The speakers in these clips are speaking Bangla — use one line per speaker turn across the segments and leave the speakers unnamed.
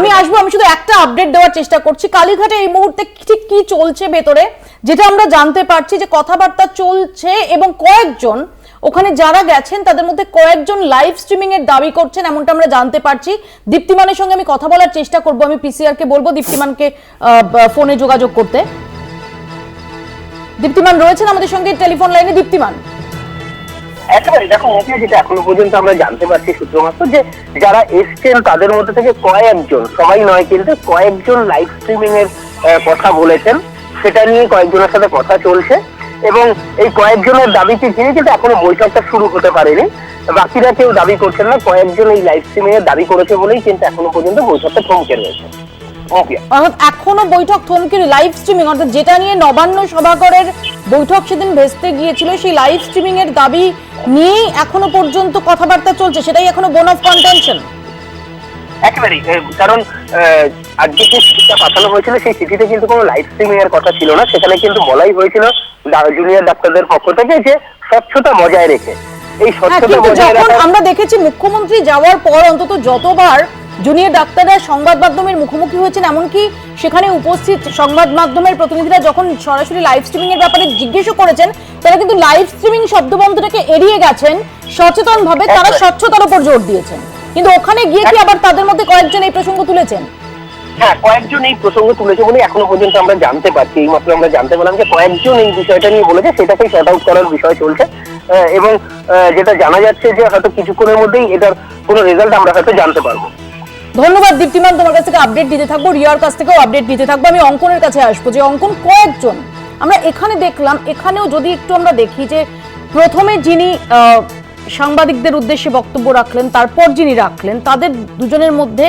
আমি আসব, আমি শুধু একটা আপডেট দেওয়ার চেষ্টা করছি। কালীঘাটে এই মুহূর্তে ঠিক কি চলছে ভেতরে, যেটা আমরা জানতে পারছি যে কথাবার্তা চলছে এবং কয়েকজন, ওখানে যারা গেছেন, তাদের মধ্যে কয়েকজন লাইভ স্ট্রিমিং এর দাবি করছেন, এমনটা আমরা জানতে পারছি। দীপ্তিমানের সঙ্গে আমি কথা বলার চেষ্টা করব, আমি পিসিআর কে বলব, দীপ্তিমানকে ফোনে যোগাযোগ করতে। দীপ্তিমান রয়েছেন আমাদের সঙ্গে টেলিফোন লাইনে দীপ্তিমান।
একেবারে, দেখো মুখে যেটা এখনও পর্যন্ত আমরা জানতে পারছি শুধুমাত্র যে যারা এসছেন, তাদের মধ্যে থেকে কয়েকজন, সবাই নয়, কিন্তু কয়েকজন লাইভ স্ট্রিমিং এর কথা বলেছেন। সেটা নিয়ে কয়েকজনের সাথে কথা চলছে। এবং এই কয়েকজনের দাবিকে ঘিরে কিন্তু এখনও বৈঠকটা শুরু হতে পারেনি, বাকিরা কেউ দাবি করছেন না, কয়েকজন এই লাইভ স্ট্রিমিং এর দাবি করেছে বলেই কিন্তু এখনও পর্যন্ত বৈঠকটা থমকে রয়েছে। ওকে
এখনও বৈঠক থমকে লাইভ স্ট্রিমিং অর্থাৎ যেটা নিয়ে নবান্ন সভাগরের বৈঠক সেদিন ভেস্তে গিয়েছিল, সেই লাইভ স্ট্রিমিং এর দাবি নিয়েই এখনও পর্যন্ত কথাবার্তা চলছে সেটাই এখনও বোন অফ কন্টেনশন
একেবারেই কারণ আজকে যে চিঠিটা পাঠানো হয়েছিল সেই চিঠিতে কিন্তু কোনো লাইভ স্ট্রিমিং এর কথা ছিল না সেখানে কিন্তু বলাই হয়েছিল জুনিয়র ডাক্তারদের পক্ষ থেকে যে স্বচ্ছতা বজায় রেখে। এই
হ্যাঁ
স্বচ্ছতা বজায়
আমরা দেখেছি মুখ্যমন্ত্রী যাওয়ার পর অন্তত যতবার জুনিয়র ডাক্তাররা সংবাদ মাধ্যমের মুখোমুখি হয়েছেন এমনকি সেখানে উপস্থিত সংবাদ মাধ্যমের প্রতিনিধিরা যখন সরাসরি লাইভ স্ট্রিমিং এর ব্যাপারে জিজ্ঞেসও করেছেন তারা কিন্তু লাইভ স্ট্রিমিং শব্দবন্ধটাকে এড়িয়ে গেছেন সচেতন ভাবে তারা স্বচ্ছতার উপর জোর দিয়েছেন। কিন্তু ওখানে গিয়ে কি আবার তাদের মধ্যে কয়েকজন এই প্রসঙ্গ তুলেছেন?
হ্যাঁ কয়েকজন এই প্রসঙ্গ তুলেছে বলে এখনও পর্যন্ত আমরা জানতে পারছি। এই মাত্র আমরা জানতে পারলাম যে কয়েকজন এই বিষয়টা নিয়ে বলেছে সেটাকেই শর্ট আউট করার বিষয় চলছে। এবং যেটা জানা যাচ্ছে যে হয়তো কিছুক্ষণের মধ্যেই এটার কোনো রেজাল্ট আমরা হয়তো জানতে পারব।
ধন্যবাদ দীপ্তিমান তোমার কাছ থেকে আপডেট দিতে থাকব, রিয়ার কাছ থেকেও আপডেট দিতে থাকব। আমি অঙ্কনের কাছে আসব যে অঙ্কন কয়েকজন। আমরা এখানে দেখলাম, এখানেও যদি একটু আমরা দেখি যে প্রথমে যিনি সাংবাদিকদের উদ্দেশ্যে বক্তব্য রাখলেন, তারপর যিনি রাখলেন, তাদের দুজনের মধ্যে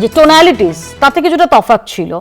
যে টোনালিটিস তা থেকে যেটা তফাৎ ছিল।